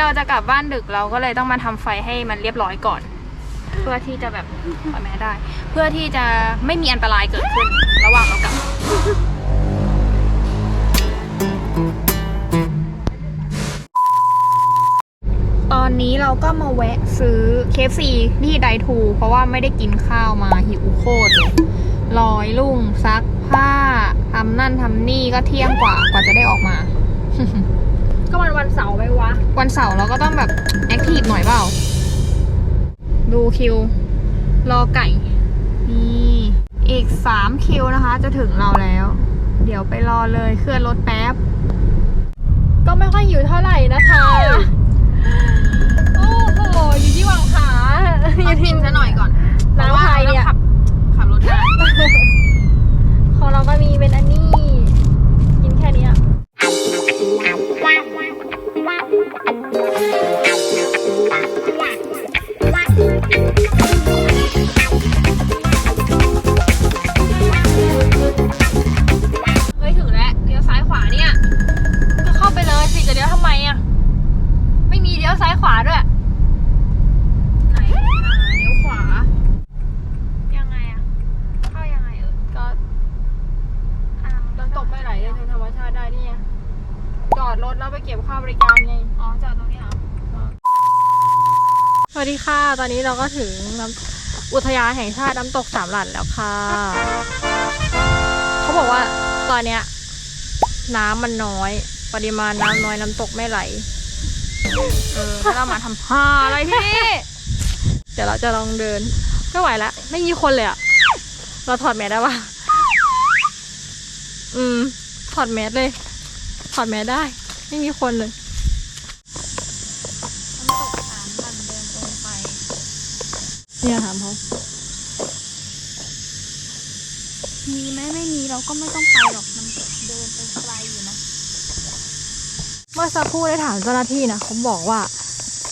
เราจะกลับบ้านดึกเราก็เลยต้องมาทำไฟให้มันเรียบร้อยก่อน เพื่อที่จะแบบปล่อยแม่ได้ เพื่อที่จะไม่มีอันตรายเกิดขึ้น ระหว่างเรากลับตอนนี้เราก็มาแวะซื้อเคฟซีที่ไดทู เพราะว่าไม่ได้กินข้าวมาหิวโคตรเลยลอยลุ่งซักผ้าทำนั่นทำนี่ก็เที่ยงกว่ากว่าจะได้ออกมา ก็มันวันเสาร์ไหมวะ วันเสาร์เราก็ต้องแบบแอคทีฟหน่อยเปล่า ดูคิว รอไก่ นี่ อีกสามคิวนะคะ จะถึงเราแล้ว เดี๋ยวไปรอเลยเคลื่อนรถแป๊บ ก็ไม่ค่อยหิวเท่าไหร่นะคะ โอ้โห อยู่ที่วังขาต้องกินซะหน่อยก่อนร้านไทยเนี่ยพราะว่าราต้องขับขับรถได้ของเราก็มีเป็นอันนี้ ตอนนี้เราก็ถึงอุทยานแห่งชาติน้ำตกสามหลันแล้วค่ะ เขาบอกว่าตอนเนี้ยน้ำมันน้อย ปริมาณน้ำน้อยน้ำตกไม่ไหล เออแล้วเรามาทำผ้าอะไรที่นี่เดี๋ยวเราจะลองเดินไม่ไหวแล้วไม่มีคนเลยอะเราถอดแมสได้ปะอืม ถอดแมสเลย ถอดแมสได้ ไม่มีคนเลย เนี่ยถามเขามีไหมไม่มีเราก็ไม่ต้องไปหรอกมันเดินไปไกลอยู่นะเมื่อสักครู่ได้ถามเจ้าหน้าที่นะเขาบอกว่า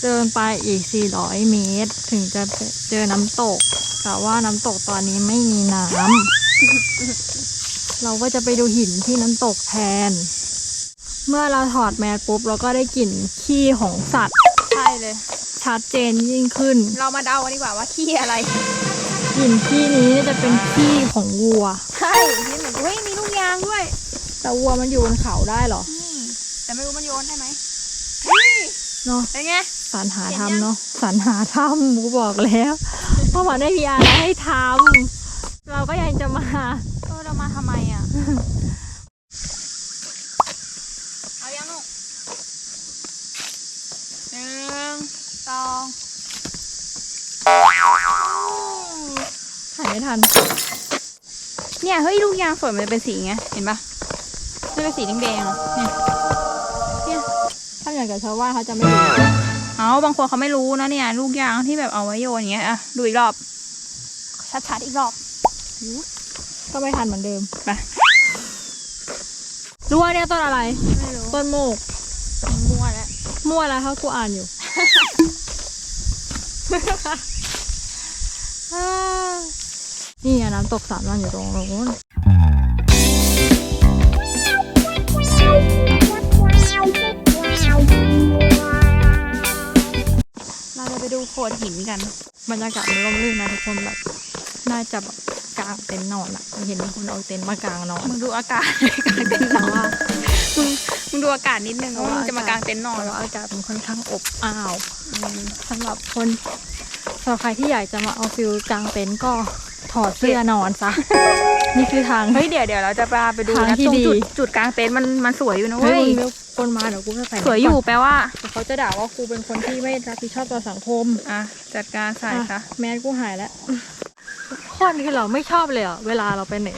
เดินไปอีก 400 เมตร ถึงจะเจอน้ำตกแต่ว่าน้ำตกตอนนี้ไม่มีน้ำเราก็จะไปดูหินที่น้ำตกแทน เมื่อเราถอดแมสปุ๊บเราก็ได้กลิ่นขี้ของสัตว์ ใช่เลย ชัดเจนยิ่งขึ้น เรามาเดากันดีกว่าว่าขี้อะไรกลิ่นขี้นี้จะเป็นขี้ของวัว ใช่ที่เหมือนเฮ้ยมีลูกยางด้วย แต่วัวมันอยู่บนเขาได้เหรออืมแต่ไม่รู้มันโยนได้ไหมเนาะเป็นไงสรรหาทำเนาะสรรหาทำกูบอกแล้วเพราะมันไม่มีอะไรให้ทำเราก็ยังจะมาเออเรามาทำไมอะ เอายังลูกหนึ่งสอง ถ่ายไม่ ทัน เนี่ย เฮ้ย ลูกยางสวยมันจะเป็นสีไง เห็นปะมันเป็นสีแดงๆอะเนี่ยถ้าอย่างกับชาวบ้านเขาจะไม่รู้เอาบางคนเขาไม่รู้นะเนี่ย ลูกยางที่แบบเอาไว้โยนอย่างเงี้ย อะ ดูอีกรอบ ชัดๆอีกรอบ ก็ไม่ทันเหมือนเดิม ไป รู้ว่าเนี่ยต้นอะไร ไม่รู้ ต้นโมก มั่วแล้ว มั่วแล้วเขากูอ่านอยู่ นี่ไงน้ำตกสามล้านอยู่ตรงนู้นเราจะไปดูโขดหินกัน บรรยากาศมันร่มรื่นนะทุกคนแบบ น่าจะแบบกางเต็นท์นอนอะเห็นมีคนเอาเต็นท์มากางนอน มึงดูอากาศกางเต็นท์นอนมึงมึงดูอากาศนิดนึงว่ามึงจะมากางเต็นท์นอนเพเหรราะอว่าอากาศมันค่อนข้างอบอ้าวสำหรับคนสำหรับใครที่อยากจะมาเอาฟิลกางเต็นท์ก็ ถอดเสื้อนอนซะ นี่คือทาง เฮ้ยเดี๋ยวเดี๋ยวเราจะพาไปดูทางนะที่ตรงจุดดี จุดกลางเต็นท์มันมันสวยอยู่นะเฮ้เว้ยยมึงเดี๋ยวคนมาเดี๋ยวกูจะใส่สวยอยู่แปลว่าแต่เขาจะด่าว่ากูเป็นคนที่ไม่รับผิดชอบต่อสังคมอะ จัดการใส่ซะอะแมสกูหายแล้วคนคือเราไม่ชอบเลยอะเวลาเราไปไหน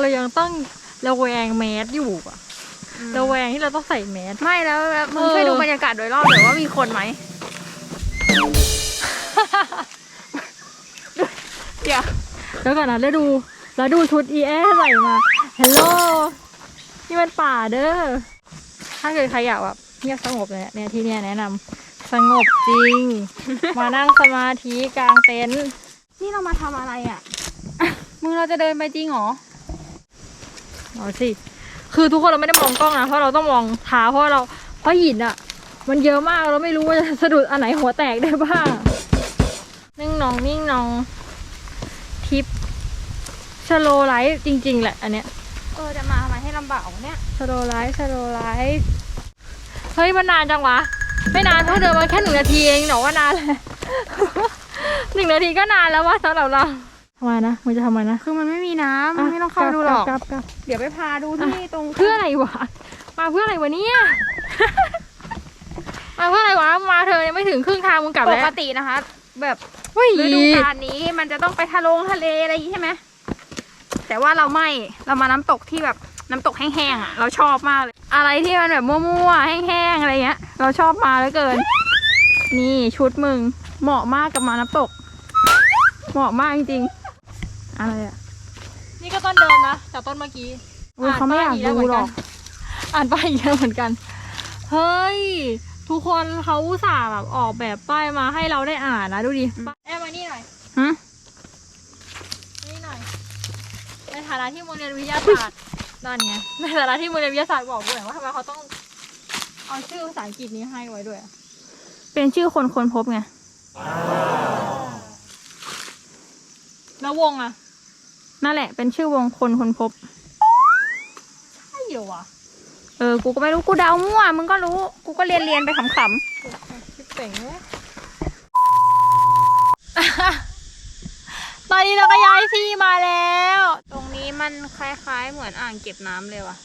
เรายังต้องระแวงแมสอยู่อะระแวงที่เราต้องใส่แมส ไม่แล้วแล้วมึงเออ ช่วยดูบรรยากาศโดยรอบหน่อยว่ามีคนไหม เดี๋ยว แล้วก่อนนะแล้วดูแล้วดูชุดอีแอใส่มาฮัลโหลนี่มันป่าเด้อถ้าเกิดใครอยากแบบเงียบสงบเลยเนี่ยที่เนี่ยแนะนำสงบจริง มานั่งสมาธิกลางเต็นท์นี่เรามาทำอะไรอะมึงเราจะเดินไปจริงเหรอเอาสิคือทุกคนเราไม่ได้มองกล้องนะเพราะเราต้องมองเท้าเพราะเราเพราะหินอะมันเยอะมากเราไม่รู้ว่าจะสะดุดอันไหนหัวแตกได้บ้าง นิ่งนองนิ่งนอง ทิปชโลไลท์จริง ๆ แหละ อันเนี้ยเออจะมาทำไมให้ลำบากวะเนี่ยชโลไลท์ชโลไลท์เฮ้ยมันนานจังวะ ไม่นานเพิ่งเดินมาแค่หนึ่งนาทีเองหนอว่านานเลยหนึ่งนาทีก็นานแล้ววะสำหรับเราทำไมนะมึงจะทำไมนะ คือมันไม่มีน้ำมันไม่ต้องเข้าไปดูหรอกกลับกลับเดี๋ยวไปพาดูที่ตรงเพื่ออะไรวะ มาเพื่ออะไรวะเนี่ย มาเพื่ออะไรวะ มาเธอยังไม่ถึงครึ่งทางมึงกลับปแล้วกตินะคะ แบบ เฮ้ยฤดูกาลนี้มันจะต้องไปทะลงทะเลอะไรอย่างงี้ใช่ไหมแต่ว่าเราไม่เรามาน้ำตกที่แบบน้ำตกแห้งๆอะ เราชอบมากเลย อะไรที่มันแบบมั่วๆแห้งๆอะไรเงี้ย เราชอบมาเหลือเกิน นี่ชุดมึงเหมาะมากกับมาน้ำตก เหมาะมากจริงๆอะไรอะนี่ก็ต้นเดิมนะจากต้นเมื่อกี้อุ๊ยเขาไม่อยากดูหรอกอ่านป้ายอีกแล้วเหมือนกัน เฮ้ย ทุกคนเขาอุตส่าห์แบบออกแบบป้ายมาให้เราได้อ่านนะดูดิแอมมานี่หน่อยหึนี่หน่อย ในฐานะที่มึงเรียนวิทยาศาสตร์นั่นไงในฐานะที่มึงเรียนวิทยาศาสตร์บอกด้วยว่าทำไมเขาต้องเอาชื่อภาษาอังกฤษนี้ให้ไว้ด้วยอะเป็นชื่อคนค้นพบไงแล้ววงอะนั่นแหละเป็นชื่อวงคนค้นพบใช่เหรอวะ เออ กูก็ไม่รู้ กูเดามั่ว มึงก็รู้ กูก็เรียนเรียนๆไปขำคลิปเจ๋งเลยตอนนี้เราก็ย้ายที่มาแล้วๆตรงนี้มันคล้ายๆ เหมือนอ่างเก็บน้ำเลยว่ะ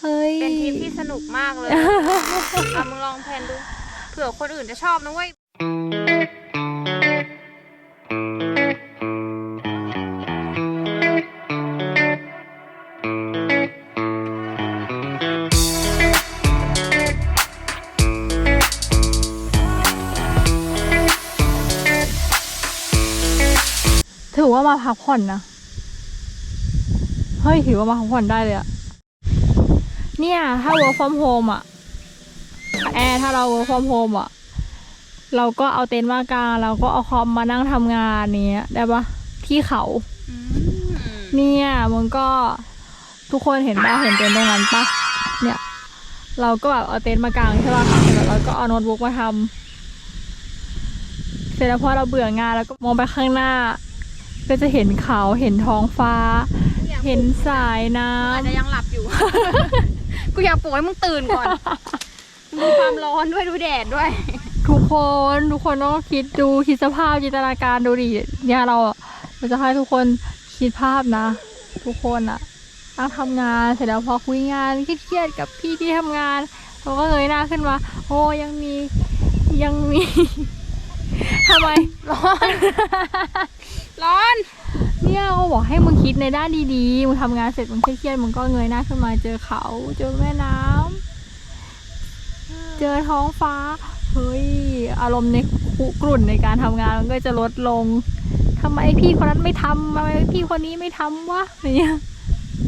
เฮ้ย เป็นทริปที่สนุกมากเลยเอามึงลองแพลนดู เผื่อคนอื่นจะชอบนะเว้ย พักผ่อนนะเฮ้ยถือว่ามาพักผ่อนได้เลยอะเนี่ยถ้า work from home อะแอร์ถ้าเรา work from home อะเราก็เอาเต็นท์มากางเราก็เอาคอมมานั่งทำงานเนี้ยได้ปะที่เขา เนี่ยมึงก็ทุกคนเห็นปะเห็นเต็นท์ตรงนั้นปะเนี่ยเราก็แบบเอาเต็นท์มากางใช่ปะเสร็จแล้วเราก็เอาโน้ตบุ๊กมาทำเสร็จแล้วพอเราเบื่องานแล้วก็มองไปข้างหน้า ก็จะเห็นเขาเห็นท้องฟ้า เห็นสายน้ำอาจจะยังหลับอยู่ กูอยากปลุกให้มึงตื่นก่อนมึงดูความร้อนด้วยดูแดดด้วยทุกคนทุกคนต้องคิดดูคิดสภาพจินตนาการดูดิเนี่ยเราอะเราจะให้ทุกคนคิดภาพนะ ทุกคนอะนั่งทำงานเสร็จแล้วพอคุยงานเครียดๆกับพี่ที่ทำงานเราก็เงยหน้าขึ้นมาโอ้ยังมียังมี ทำไมร้อน ร้อน เนี่ยเขาบอกให้มึงคิดในด้านดีๆ มึงทำงานเสร็จมึงเครียดๆ มึงก็เงยหน้าขึ้นมาเจอเขา เจอแม่น้ำ เจอท้องฟ้า เฮ้ย อารมณ์ในคุกรุ่นในการทำงานมันก็จะลดลงทำไมพี่คนนั้นไม่ทำทำไมพี่คนนี้ไม่ทำวะอย่างเงี้ย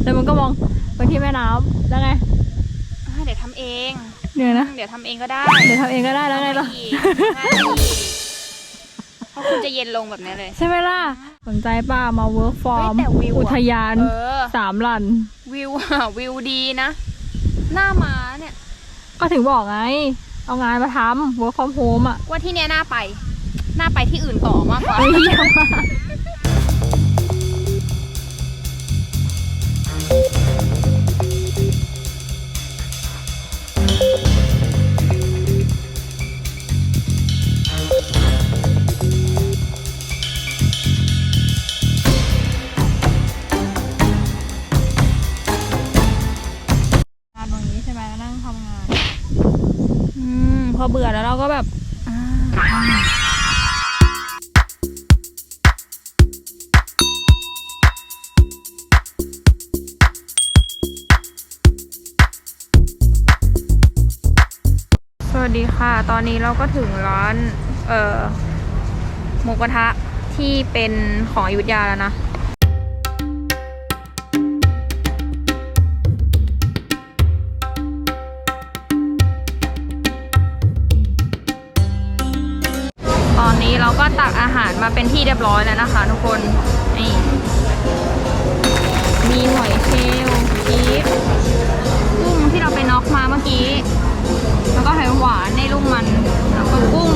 แต่มันก็มองไปที่แม่น้ำแล้วไงอะเดี๋ยวทำเองเหนื่อยนะ เดี๋ยวทำเองก็ได้ เดี๋ยวทำเองก็ได้แล้วไงล่ะ ราะคุณจะเย็นลงแบบนี้เลย ใช่ไหมล่ะ สนใจป่ะมา work เฮ้ย from แต่วิวอะอุทยานเออ สามลัน วิวอะวิวดีนะ หน้าม้าเนี่ย ก็ถึงบอกไง เอางานมาทำ work from home อะว่าที่เนี้ยน่าไป น่าไปที่อื่นต่อมากกว่าเฮ้ย วัสดีค่ะ ตอนนี้เราก็ถึงร้านเอ่อหมูกระทะที่เป็นของอยุธยาแล้วนะตอนนี้เราก็ตักอาหารมาเป็นที่เรียบร้อยแล้วนะคะทุกคน นี่ มีหอยเชลล์ชีสกุ้งที่เราไปน็อกมาเมื่อกี้ ในลูกมันแล้วก็กุ้ง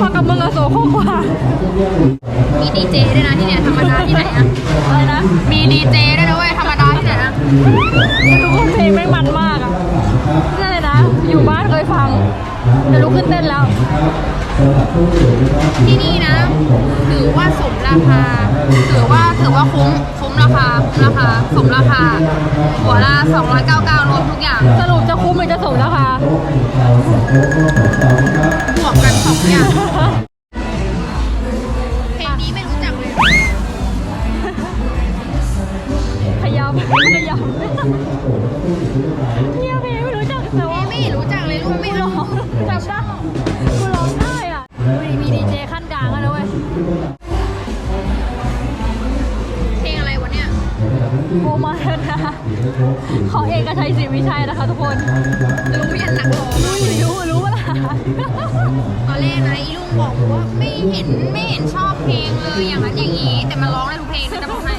มากับมึงอะโสโครกกว่า มีดีเจด้วยนะที่เนี่ยธรรมดาที่ไหนอะอะไรนะ มีดีเจด้วยนะเว้ยธรรมดาที่ไหนอะทุกคนเพลงไม่งมันมากอะนี่เลยนะ อยู่บ้านเคยฟังจะลุกขึ้นเต้นแล้ว ที่นี่นะ ถือว่าสมราคา ถือว่าถือว่าคุ้มคุ้ม ราคาคุ้มราคาสมราคา หัวละ299รวมทุกอย่างสรุปจะคุ้มหรือจะสมราคาบวกกันสองอย่างเพลงนี้ไม่รู้จักเลยพยายามพยายามเนี่ยเพลงไม่รู้จักแต่ว่าไม่รู้จักเลยรู้ไม่รู้จำได้กูร้องได้ เขาเองก็ใช้สีวิชัยนะคะทุกคนรู้ยันหนักหรอรู้อยู่รู้รู้ว่าล่ะตอนแรกนะอีลุงบอกว่าไม่เห็นไม่เห็นชอบเพลงเลยอย่างนั้นอย่างนี้แต่มาร้องได้ทุกเพลงนะจะบอกให้